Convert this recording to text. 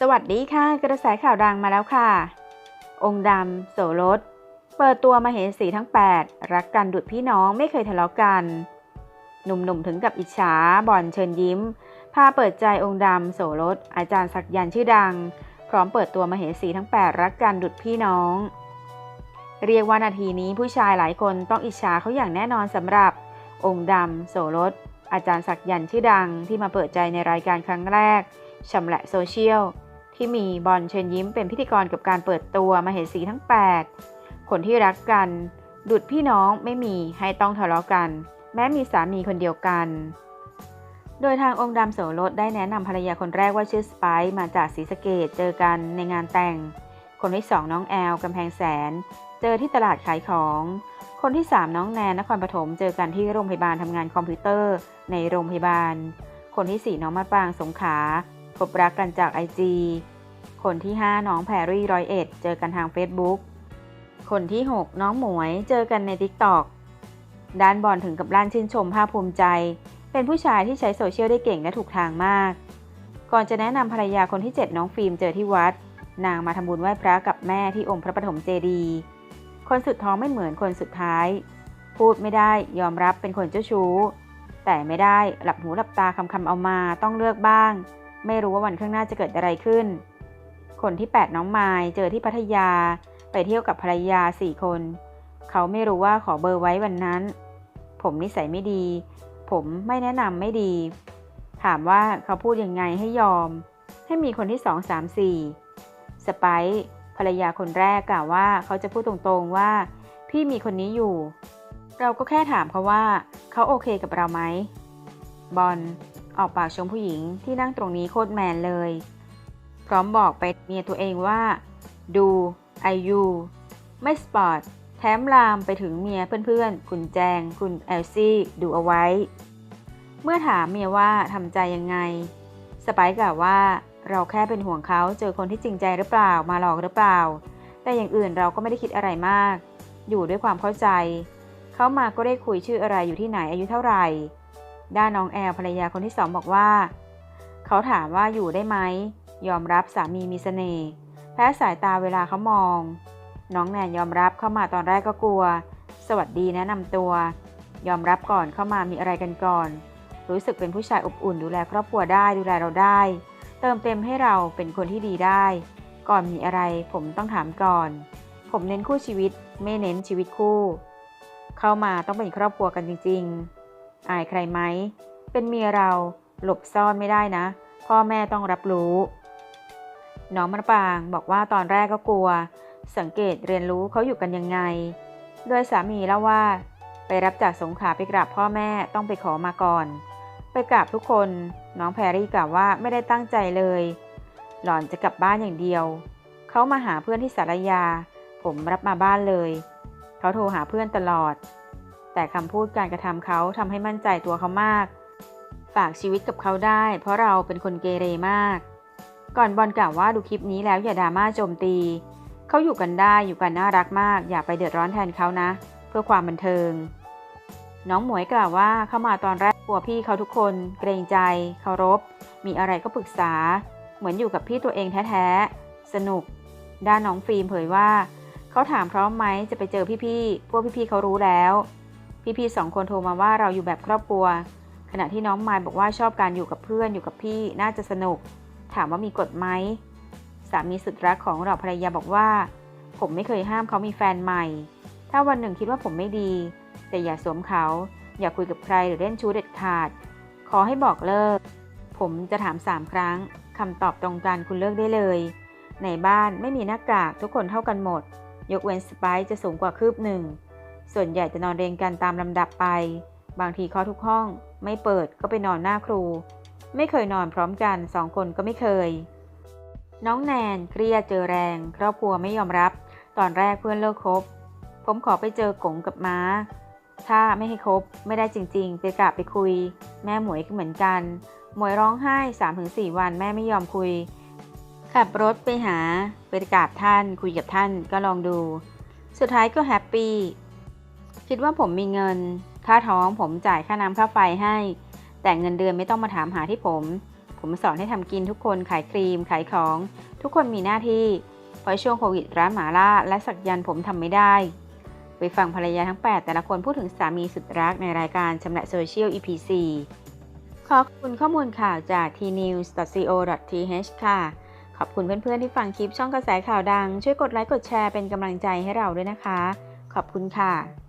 สวัสดีค่ะ กระแสข่าวดังมาแล้วค่ะ องค์ดำโสรสเปิดตัวมาเหสีทั้ง 8 รักกันดุดพี่น้องไม่เคยทะเลาะกัน หนุ่มๆถึงกับอิจฉาบอลเชิญยิ้ม พาเปิดใจองค์ดำโสรสอาจารย์ศักยันชื่อดัง พร้อมเปิดตัวมาเหสีทั้ง 8 รักกันดุดพี่น้อง เรียกว่านาทีนี้ผู้ชายหลายคนต้องอิจฉาเขาอย่างแน่นอนสำหรับ องค์ดำโสรสอาจารย์ศักยันชื่อดังที่มาเปิดใจในรายการครั้งแรกชำแหละโซเชียล ที่มีบอลเชิญยิ้มเป็นพิธีกรกับการเปิดตัวมาเหสีทั้ง 8 คนที่รักกัน ดุดพี่น้องไม่มีให้ต้องทะเลาะกัน แม้มีสามีคนเดียวกัน โดยทางองค์ดำโสรสได้แนะนำภรรยาคนแรกว่าชื่อสไปซ์มาจากศรีสะเกดเจอกันในงานแต่ง คนที่สองน้องแอลกำแพงแสน เจอที่ตลาดขายของ คนที่ 3 น้องแนนนครปฐมเจอกันที่โรงพยาบาลทำงานคอมพิวเตอร์ ในโรงพยาบาล คนที่ 4 น้องมะปรางสงขลาพบรักกันจากไอจี คนที่ 5 น้องแพรรี่ร้อยเอ็ดเจอกันทาง Facebook คนที่ 6 น้องหมวยเจอกันใน TikTok ด้านบอลถึงกับล้านชื่นชมภาคภูมิใจ เป็นผู้ชายที่ใช้โซเชียลได้เก่งและถูกทางมาก ก่อนจะแนะนำภรรยาคนที่ 7 น้องฟิล์มเจอที่วัด นางมาทำบุญไหว้พระกับแม่ที่องค์พระปฐมเจดีย์คนสุดท้องไม่เหมือนคนสุดท้าย พูดไม่ได้ยอมรับเป็นคนเจ้าชู้ แต่ไม่ได้หลับหูหลับตาคำคำเอามาต้องเลือกบ้าง ไม่รู้ว่าวันข้างหน้าจะเกิดอะไรขึ้น คนที่ 8 น้องไมายเจอที่พัทยา ไปเที่ยวกับภรรยาสี่คน เขาไม่รู้ว่าขอเบอร์ไว้วันนั้น ผมนิสัยไม่ดี ผมไม่แนะนำไม่ดี ถามว่าเขาพูดยังไงให้ยอม ให้มีคนที่2 3 4สามสไปภรรยาคนแรกกล่าวว่าเขาจะพูดตรงๆว่า พี่มีคนนี้อยู่ เราก็แค่ถามเขาว่า เขาโอเคกับเราไหมบอลออกปากชมผู้หญิงที่นั่งตรงนี้โคตรแมนเลย พร้อมบอกไปเมียตัวเองว่า ดูไอยูไม่สปอร์ตแถมลามไปถึงเมียเพื่อนๆ คุณแจง คุณเอลซี่ดูเอาไว้ เมื่อถามเมียว่าทำใจยังไง สไปกล่าวว่าเราแค่เป็นห่วงเขาเจอคนที่จริงใจหรือเปล่ามาหลอกหรือเปล่า แต่อย่างอื่นเราก็ไม่ได้คิดอะไรมาก อยู่ด้วยความเข้าใจ เขามาก็ได้คุยชื่ออะไรอยู่ที่ไหนอายุเท่าไหร่ ด้านน้องแอลภรรยาคนที่สองบอกว่า เขาถามว่าอยู่ได้ไหม ยอมรับสามีมีเสน่ห์แพ้สายตาเวลาเขามอง น้องแนนยอมรับเข้ามาตอนแรกก็กลัว สวัสดีแนะนำตัว ยอมรับก่อนเข้ามามีอะไรกันก่อน รู้สึกเป็นผู้ชายอบอุ่นดูแลครอบครัวได้ดูแลเราได้ เติมเต็มให้เราเป็นคนที่ดีได้ ก่อนมีอะไรผมต้องถามก่อน ผมเน้นคู่ชีวิตไม่เน้นชีวิตคู่ เข้ามาต้องเป็นครอบครัวกันจริง ๆ อายใครไหมเป็นเมียเราหลบซ่อนไม่ได้นะ พ่อแม่ต้องรับรู้ น้องมะปางบอกว่าตอนแรกก็กลัว สังเกตเรียนรู้เขาอยู่กันยังไง โดยสามีเล่าว่า ไปรับจากสงขลาไปกราบพ่อแม่ต้องไปขอมาก่อน ไปกราบทุกคนน้องแพรรี่กล่าวว่าไม่ได้ตั้งใจเลย หล่อนจะกลับบ้านอย่างเดียว เขามาหาเพื่อนที่สารยา ผมรับมาบ้านเลย เขาโทรหาเพื่อนตลอด แต่คำพูดการกระทำเขาทำให้มั่นใจตัวเขามาก ฝากชีวิตกับเขาได้ เพราะเราเป็นคนเกเรมาก ก่อนบอลกล่าวว่าดูคลิปนี้แล้วอย่าดราม่าโจมตี เขาอยู่กันได้อยู่กันน่ารักมาก อย่าไปเดือดร้อนแทนเขานะ เพื่อความบันเทิง น้องหมวยกล่าวว่าเข้ามาตอนแรกกลัวพี่เขาทุกคน เกรงใจเคารพ มีอะไรก็ปรึกษา เหมือนอยู่กับพี่ตัวเองแท้ๆสนุก ด้านน้องฟิล์มเผยว่าเขาถามพร้อมไหมจะไปเจอพี่ๆพวกพี่ๆเขารู้แล้ว พี่ๆสองคนโทรมาว่าเราอยู่แบบครอบครัว ขณะที่น้องมายบอกว่าชอบการอยู่กับเพื่อนอยู่กับพี่น่าจะสนุก ถามว่ามีกฎไหมสามีสุดรักของเราภรรยาบอกว่า ผมไม่เคยห้ามเขามีแฟนใหม่ ถ้าวันหนึ่งคิดว่าผมไม่ดี แต่อย่าสวมเขา อย่าคุยกับใครหรือเล่นชู้เด็ดขาด ขอให้บอกเลิก ผมจะถามสามครั้งคำตอบตรงกันคุณเลิกได้เลย ในบ้านไม่มีหน้ากากทุกคนเท่ากันหมด ยกเว้นสไปซ์จะสูงกว่าคืบหนึ่ง ส่วนใหญ่จะนอนเรียงกันตามลำดับไป บางทีเคาะทุกห้อง ไม่เปิดก็ไปนอนหน้าครู ไม่เคยนอนพร้อมกันสองคนก็ไม่เคย น้องแนนเครียดเจอแรง ครอบครัวไม่ยอมรับ ตอนแรกเพื่อนเลิกคบ ผมขอไปเจอกงกับม้า ถ้าไม่ให้คบไม่ได้จริง ๆ ไปกราบไปคุย แม่หมวยก็เหมือนกัน หมวยร้องไห้ 3-4 วันแม่ไม่ยอมคุย ขับรถไปหาไปกราบท่านคุยกับท่านก็ลองดู สุดท้ายก็แฮปปี้คิดว่าผมมีเงิน ค่าท้องผมจ่ายค่าน้ำค่าไฟให้ แต่เงินเดือนไม่ต้องมาถามหาที่ผม ผมสอนให้ทำกินทุกคนขายครีม ขายของ ทุกคนมีหน้าที่เพราะช่วงโควิดร้านหมาล่าและสักยันผมทำไม่ได้ ไปฟังภรรยาทั้ง 8 แต่ละคนพูดถึงสามีสุดรักในรายการชำระโซเชียล EP 4ขอบคุณข้อมูลข่าวจาก tnews.co.th ค่ะ ขอบคุณเพื่อนๆที่ฟังคลิปช่องกระแสข่าวดัง ช่วยกดไลค์กดแชร์เป็นกำลังใจให้เราด้วยนะคะ ขอบคุณค่ะ